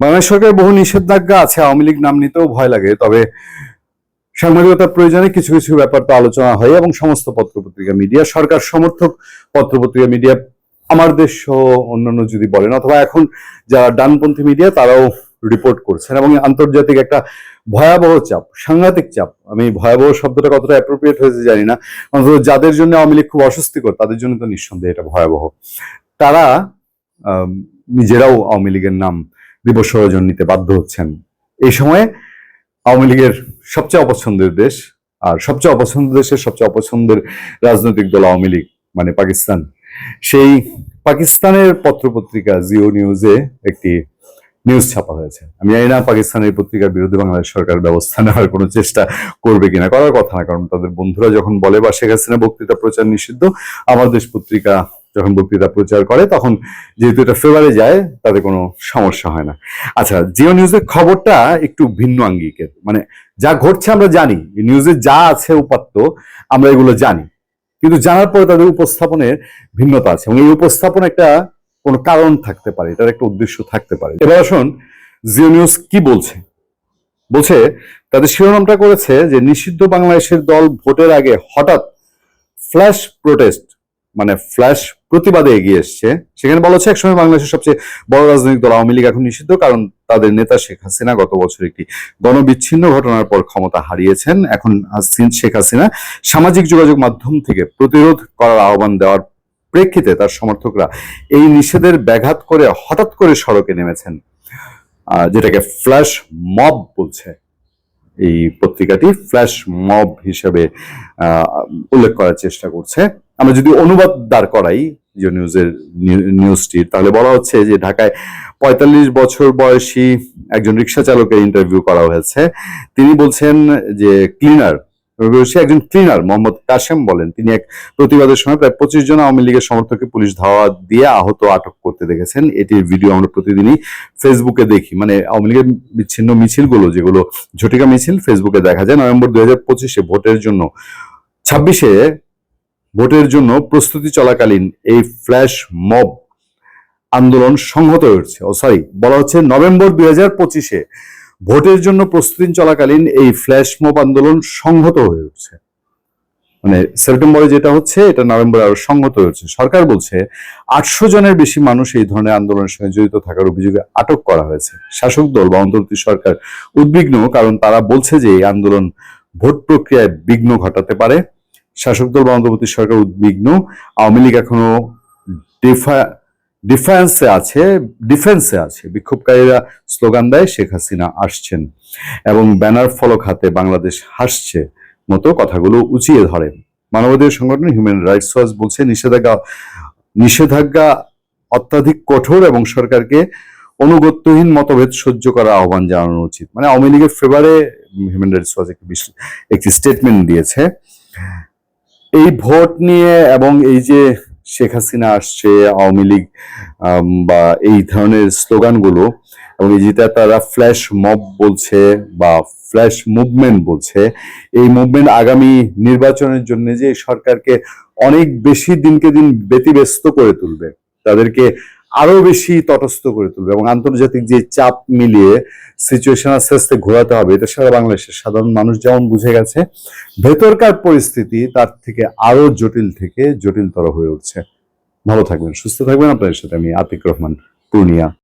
বাংলাদেশ সরকারের বহু নিষেধাজ্ঞা আছে, আওয়ামী লীগ নাম নিতেও ভয় লাগে, তবে সাংবাদিকতার প্রয়োজনে কিছু কিছু ব্যাপার তো আলোচনা হয় এবং সমস্ত পত্রপত্রিকা, মিডিয়া, সরকার সমর্থক পত্রপত্রিকা, মিডিয়া, আমার দেশ সহ অন্যান্য যদি বলেন, অথবা এখন যারা ডানপন্থী মিডিয়া তারাও রিপোর্ট করছেন এবং আন্তর্জাতিক একটা ভয়াবহ চাপ, সাংঘাতিক চাপ। আমি ভয়াবহ শব্দটা কতটা অ্যাপ্রোপ্রিয়েট হয়েছে জানি না, অন্তত যাদের জন্য আওয়ামী লীগ খুব অস্বস্তিকর, তাদের জন্য তো নিঃসন্দেহে এটা ভয়াবহ। তারা নিজেরাও আওয়ামী লীগের নাম দিবস আয়োজন নিতে বাধ্য হচ্ছেন। এই সময়ে আওয়ামী লীগের সবচেয়ে অপছন্দের দেশ আর সবচেয়ে অপছন্দের দেশের সবচেয়ে অপছন্দের রাজনৈতিক দল আওয়ামী লীগ মানে পাকিস্তান। সেই পাকিস্তানের পত্রপত্রিকা জিও নিউজে একটি নিউজ ছাপা হয়েছে। আমি জানি না পাকিস্তানের পত্রিকার বিরুদ্ধে বাংলাদেশ সরকার ব্যবস্থা নেওয়ার কোনো চেষ্টা করবে কিনা, করার কথা না, কারণ তাদের বন্ধুরা যখন বলে বা শেখ হাসিনা বক্তৃতা প্রচার নিষিদ্ধ, আমার দেশ পত্রিকা যখন বক্তৃতা প্রচার করে, তখন যেহেতু এটা ফেভারে যায়, তাতে কোনো সমস্যা হয় না। আচ্ছা জিও নিউজের খবরটা একটু ভিন্ন আঙ্গিকের। মানে যা ঘটছে আমরা জানি নিউজে যা আছে উপাত্ত, আমরা এগুলো জানি। কিন্তু জানার পরে তাদের উপস্থাপনের ভিন্নতা আছে। এবং এই উপস্থাপন একটা কোনো কারণ থাকতে পারে, এটার একটা উদ্দেশ্য থাকতে পারে। এবার আসুন, জিও নিউজ কি বলছে? বলছে, তাদের শিরোনামটা করেছে যে নিষিদ্ধ বাংলাদেশের দল ভোটের আগে হঠাৎ ফ্ল্যাশ প্রোটেস্ট মানে ফ্ল্যাশ প্রতিবাদে এগিয়ে এসছে। সেখানে বলা হচ্ছে, একসময় বাংলাদেশের সবচেয়ে বড় রাজনৈতিক দল আওয়ামী লীগ এখন নিষিদ্ধ, কারণ তাদের নেতা শেখ হাসিনা গত বছর একটি গণবিচ্ছিন্ন ঘটনার পর ক্ষমতা হারিয়েছেন। এখন শেখ হাসিনা সামাজিক যোগাযোগ মাধ্যম থেকে প্রতিরোধ করার আহ্বান দেওয়ার প্রেক্ষিতে তার সমর্থকরা এই নিষেধের ব্যাঘাত করে হঠাৎ করে সড়কে নেমেছেন। যেটাকে ফ্ল্যাশ মব বলছে। এই পত্রিকাটি ফ্ল্যাশ মব হিসেবে উল্লেখ করার চেষ্টা করছে। আমরা যদি অনুবাদ দাঁড় করাই জিও নিউজের নিউজটি তাহলে বলা হচ্ছে যে ঢাকায় পঁয়তাল্লিশ বছর বয়সী একজন রিক্সা চালকের ইন্টারভিউ করা হয়েছে। তিনি বলছেন যে ক্লিনার সে একজন ক্লিনার মোহাম্মদ কাশেম বলেন। তিনি এক প্রতিবাদের সময় প্রায় পঁচিশ জন আওয়ামী লীগের সমর্থককে পুলিশ ধাওয়া দিয়ে আহত আটক করতে দেখেছেন। এটির ভিডিও আমরা প্রতিদিনই ফেসবুকে দেখি। মানে আওয়ামী লীগের বিচ্ছিন্ন মিছিলগুলো, যেগুলো ঝটিকা মিছিল ফেসবুকে দেখা যায়, নভেম্বর দুই ভোটের জন্য, ছাব্বিশে ভোটের জন্য প্রস্তুতি চলাকালীন এই ফ্ল্যাশ মব আন্দোলন সংহত হয়েছে। ও সরি বলা হচ্ছে নভেম্বর দুই হাজার পঁচিশে ভোটের জন্য প্রস্তুতি চলাকালীন এই ফ্ল্যাশ মব আন্দোলন সংহত হয়ে উঠছে। মানে সেপ্টেম্বরে যেটা হচ্ছে, এটা নভেম্বরে আরও সংহত হয়েছে সরকার বলছে, আটশো জনের বেশি মানুষ এই ধরনের আন্দোলনের সঙ্গে জড়িত থাকার অভিযোগে আটক করা হয়েছে। শাসক দল বা অন্তর্বর্তী সরকার উদ্বিগ্ন, কারণ তারা বলছে যে এই আন্দোলন ভোট প্রক্রিয়ায় বিঘ্ন ঘটাতে পারে। শাসক দল বা অন্তর্বর্তী সরকার উদ্বিগ্ন। আওয়ামী লীগ এখনও ডিফা ডিফেন্সে আছে ডিফেন্সে আছে। বিক্ষোভকারীরা স্লোগান দেয়, শেখ হাসিনা আসছেন। এবং ব্যানার ফলক হাতে বাংলাদেশ হাসছে মতো কথাগুলো উঁচিয়ে ধরেন মানবাধিকার সংগঠন হিউম্যান রাইটস ওয়াচ বলছে, নিষেধাজ্ঞা নিষেধাজ্ঞা অত্যাধিক কঠোর এবং সরকারকে অনুগত্যহীন মতভেদ সহ্য করার আহ্বান জানানো উচিত। মানে আওয়ামী লীগের ফেভারে হিউম্যান রাইটস ওয়াচ একটি একটি স্টেটমেন্ট দিয়েছে। এই ভোট নিয়ে এবং এই যে শেখ হাসিনা আসছে, আওয়ামী লীগ বা এই ধরনের স্লোগানগুলো, এবং যেটা তারা ফ্ল্যাশ মব বলছে বা ফ্ল্যাশ মুভমেন্ট বলছে, এই মুভমেন্ট আগামী নির্বাচনের জন্য যে সরকারকে অনেক বেশি দিনকে দিন ব্যতিব্যস্ত করে তুলবে, তাদেরকে আরও বেশি তটস্থ করে তুলবে এবং আন্তর্জাতিক যে চাপ মিলিয়ে সিচুয়েশন আস্তে আস্তে ঘোরাতে হবে, এটা সারা বাংলাদেশের সাধারণ মানুষ যেমন বুঝে গেছে, ভেতরকার পরিস্থিতি তার থেকে আরও জটিল থেকে জটিলতর হয়ে উঠছে। ভালো থাকবেন, সুস্থ থাকবেন। আপনাদের সাথে আমি আতিক রহমান, পূর্ণিয়া।